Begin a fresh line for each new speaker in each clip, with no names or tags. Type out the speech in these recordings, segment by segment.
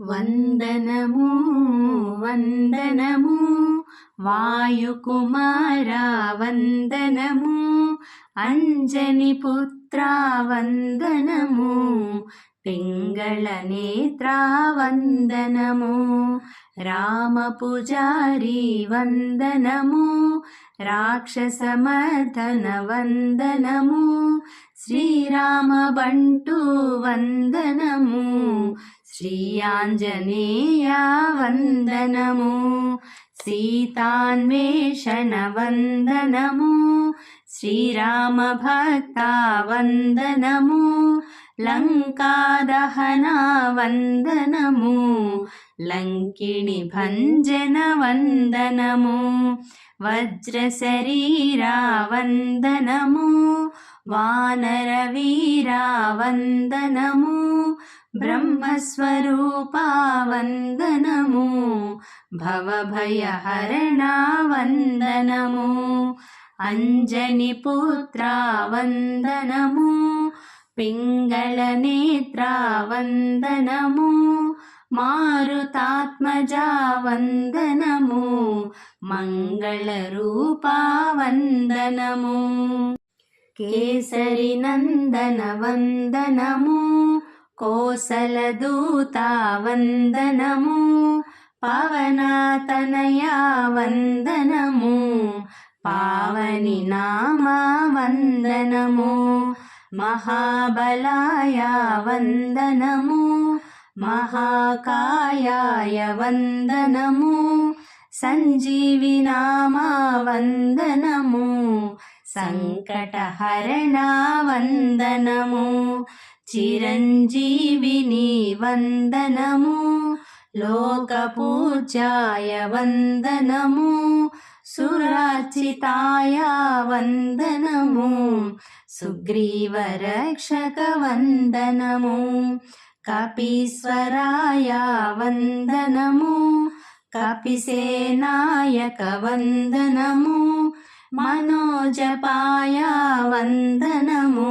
వందనము వందనము. వాయుకుమారా వందనము అంజని పుత్ర వందనము. పింగళ నేత్రా వందనము రామ పుజారి వందనము రాక్షసమర్దన వందనము శ్రీరామ బంటు వందనము. श्रियाञ्जनेया वन्दनमो सीतान्वेषणवन्दनमो श्रीरामभक्ता वन्दनमो लङ्कादहना सीतान्वेषणवन्दनमु श्रीरामभक्तावन्दनमु वज्रशरीरा वन्दनमो वानरवीरा वन्दनमो శరీరా వందనము వానర వీరా వందనము బ్రహ్మస్వరూపా వందనము భవభయహరణ వందనము అంజని పుత్ర వందనము పింగళ कोसलदूतावन्दनमो पावनातनया वन्दनमु पावनिनामा वन्दनमु महाबलाय वन्दनमु महाकायाय वन्दनमु सञ्जीविनामा वन्दनमु सङ्कटहरणा वन्दनमु చిరంజీవిని వందనము లోకపూజాయ వందనము సురాచితాయ వందనము సుగ్రీవరక్షక వందనము కపీశ్వరాయ వందనము కపిసేనాయక వందనము మనోజపాయ వందనము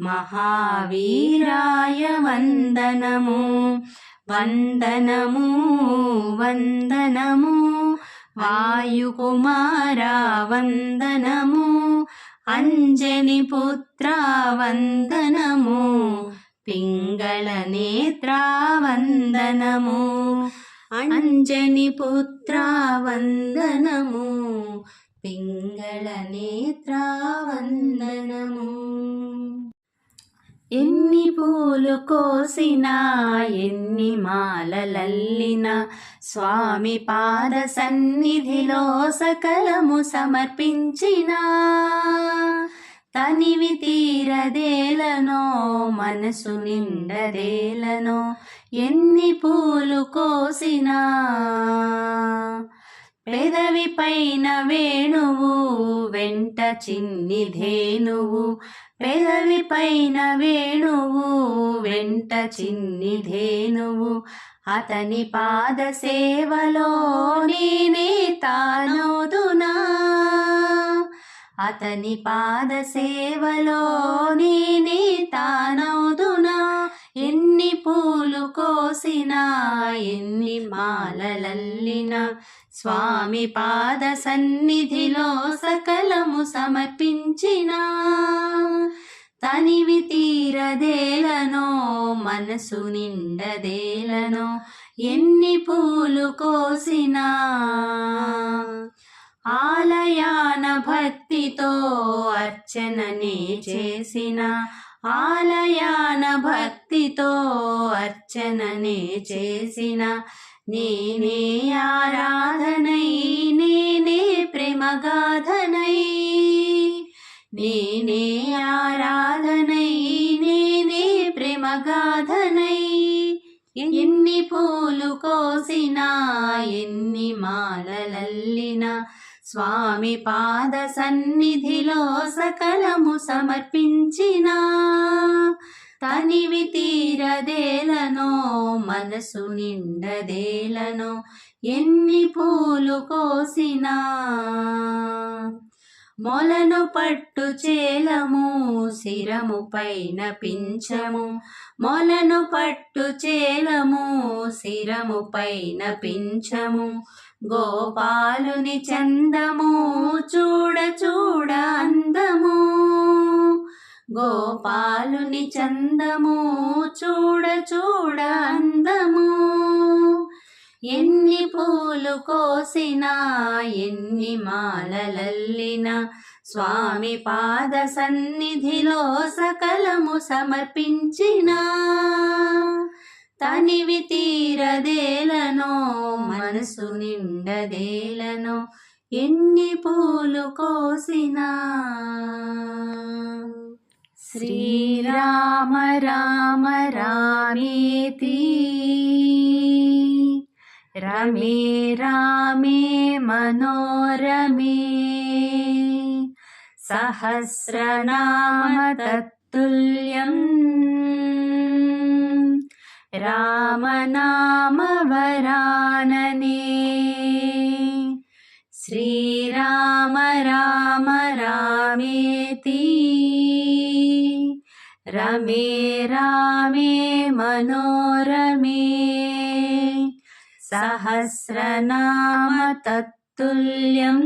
మహావీరాయ వందనము. వందనము వందనము. వాయుకుమార వందనము. అంజని పుత్ర వందనము. పింగళ నేత్ర వందనము. అంజని పుత్ర వందనము. పింగళ నేత్ర వందనము. ఎన్ని పూలు కోసినా ఎన్ని మాలలల్లిన స్వామి పాద సన్నిధిలో సకలము సమర్పించినా. తనివి తీరదేలనో మనసు నిండదేలనో ఎన్ని పూలు కోసినా పెదవి పైన వేణువు వెంట చిన్ని ధేనువు. పెదవి పైన వేణువు వెంట చిన్ని ధేనువు. అతని పాద సేవలో నేనే తానోదునా? అతని పాద సేవలో నేనే తానవుదునా ఎన్ని పూలు కోసినా ఎన్ని మాలలల్లినా స్వామి పాద సన్నిధిలో సకలము సమర్పించిన. తనివి తీరదేలనో మనసు నిండదేలనో ఎన్ని పూలు కోసినా. ఆలయాన భక్తితో అర్చననే చేసిన. ఆలయాన భక్తితో అర్చననే చేసిన. నేనే ఆరాధనై నేనే ప్రేమగాధనై నేనే ఆరాధనై నేనే ప్రేమగాధనై ఎన్ని పూలు కోసినా ఎన్ని మాలలల్లినా స్వామి పాద సన్నిధిలో సకలము సమర్పించినా. తనివి తీరదేలనో మనసు నిండదేలనో ఎన్ని పూలు కోసినా. మొలను పట్టు చేలము శిరము పైన పించము మొలను పట్టు చేలము శిరము పైన పించము గోపాలుని చందము చూడ చూడ అందము. గోపాలుని చందము చూడ చూడ అందము. ఎన్ని పూలు కోసినా ఎన్ని మాలలల్లిన స్వామి పాద సన్నిధిలో సకలము సమర్పించిన. తనివి తీరదేలనో మనసు నిండదేలనో ఎన్ని పూలు కోసినా. श्रीराम राम रामेति। रमे रामे मनोरमे। सहस्रनाम तत्तुल्यम्। सहस्रनादत्तुल्यम् रामनामवरानने श्रीराम राम रामेति। रमे रामे मनोरमे। सहस्रनाम तत्तुल्यम्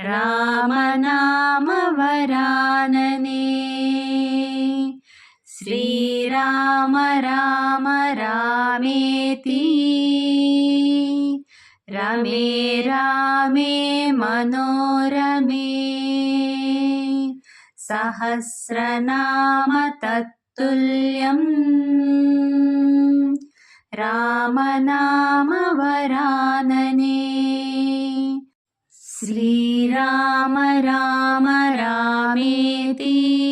रामनामवरानने। श्रीराम राम रामेति। रमे रामे मनोरमे सहस्रनाम तत्तुल्यम् रामनामवरानने। श्रीराम राम रामेति।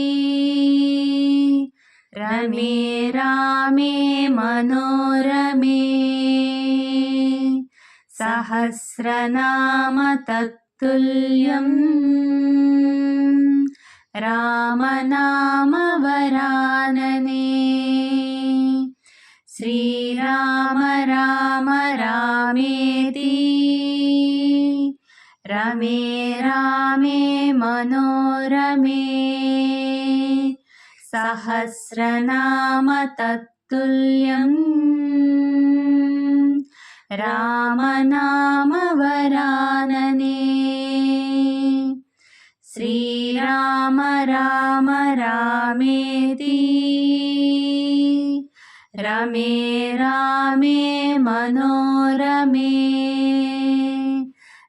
रमे रामे मनोरमे। सहस्रनाम तत्तुल्यम् रामनामवरानने। श्रीराम राम रामेति। रमे रामे मनोरमे। सहस्रनाम तत्तुल्यम्। रामनामवरानने श्रीराम राम रामेति। रमे रामे मनोरमे।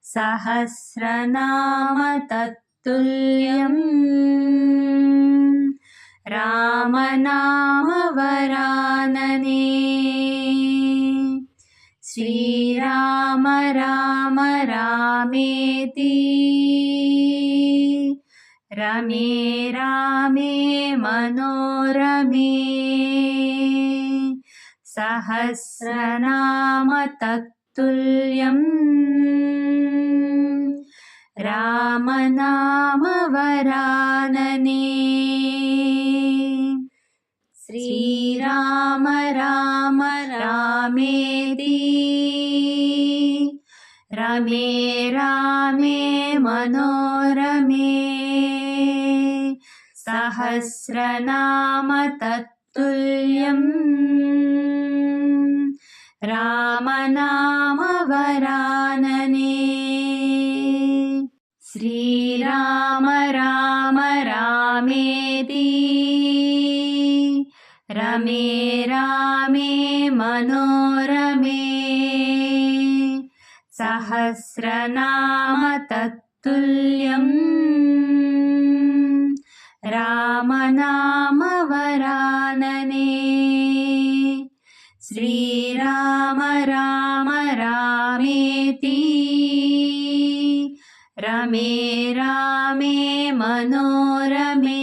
सहस्रनाम तत्तुल्यम्। रामनामवरानने श्रीराम राम रामेति। रमे रामे मनोरमे। सहस्रनाम तत्तुल्यम्। रामनामवरानने श्रीराम राम रामेति रमे रामे मनोरमे। सहस्रनाम तत्तुल्यम् रामनामवरानने। श्रीराम रमे रामे मनोरमे। सहस्रनाम तत्तुल्यम् रामनामवरानने। श्रीराम राम रामेति। रमे रामे मनोरमे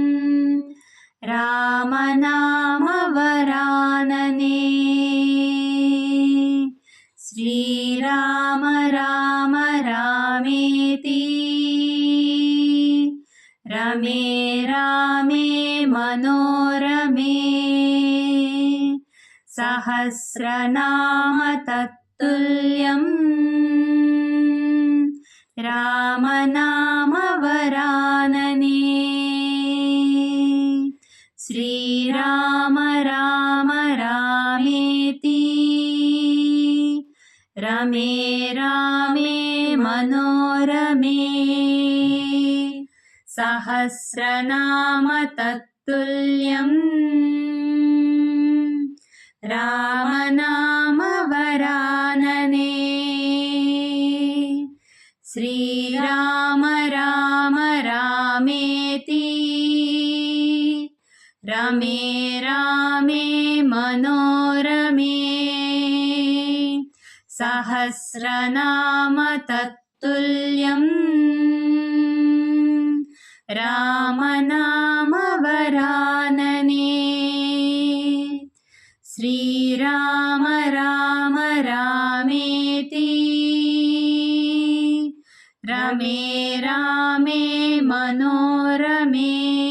रामनामवरा श्रीराम राम रामेति। रमे रामे मनोरमे। सहस्रनाम तत्तुल्यम्। रामनाम वरानने श्रीराम राम रामेति। रमे रामे मनोरमे। सहस्रनाम तत्तुल्यम्। रामनाम वरानने। श्रीराम राम रामेति रमे रामे मनोरमे। सहस्रनाम तत्तुल्यम् रामनाम वरानने श्रीराम राम रामेति। रमे रामे मनोरमे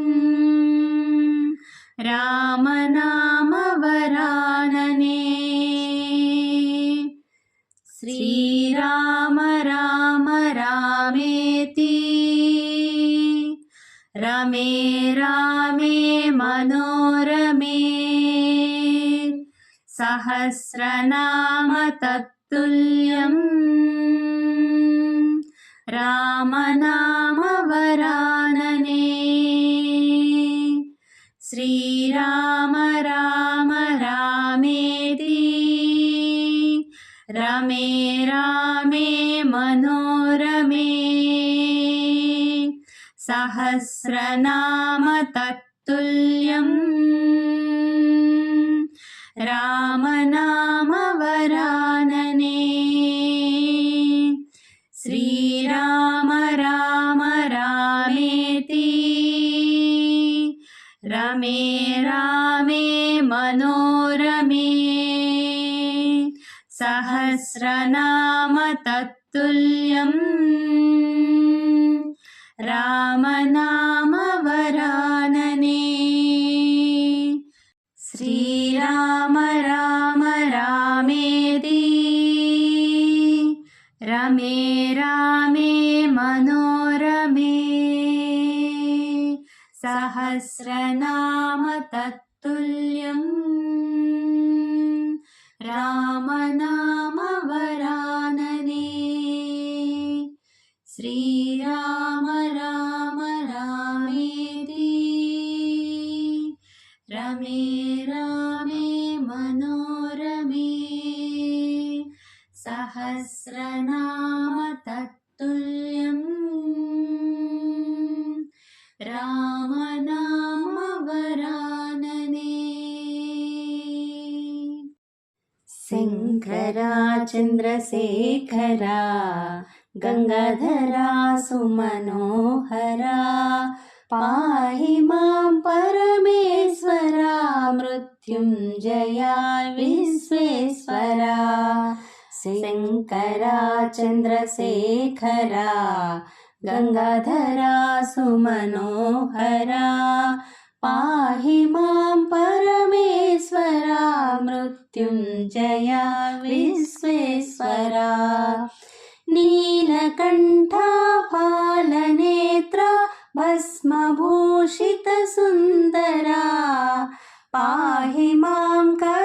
रामनाम वरानने श्रीराम राम रामेति रमे रामे मनोरमे श्रीराम राम रामेति रमे रामे मनोरमे। सहस्रनाम तत्तुल्यम् रामनाम वरानने रमे रामे मनोरमे। सहस्रनाम तत्तुल्यम् सहस्रनाम तत्तुल्यम् रामनाम वरानने श्रीराम राम रामेति रमे रामे मनोरमे। सहस्रनाम
शङ्करा चन्द्रशेखरा गङ्गाधरा सुमनोहरा पाहि मां परमेश्वरा मृत्युञ्जया विश्वेश्वरा शङ्करा चन्द्रशेखरा गङ्गाधरा सुमनोहरा पाहि मां परमेश्वरा मृत्युञ्जया विश्वेश्वरा। नीलकण्ठा नीलकण्ठापालनेत्रा भस्मभूषितसुन्दरा। पाहि मां क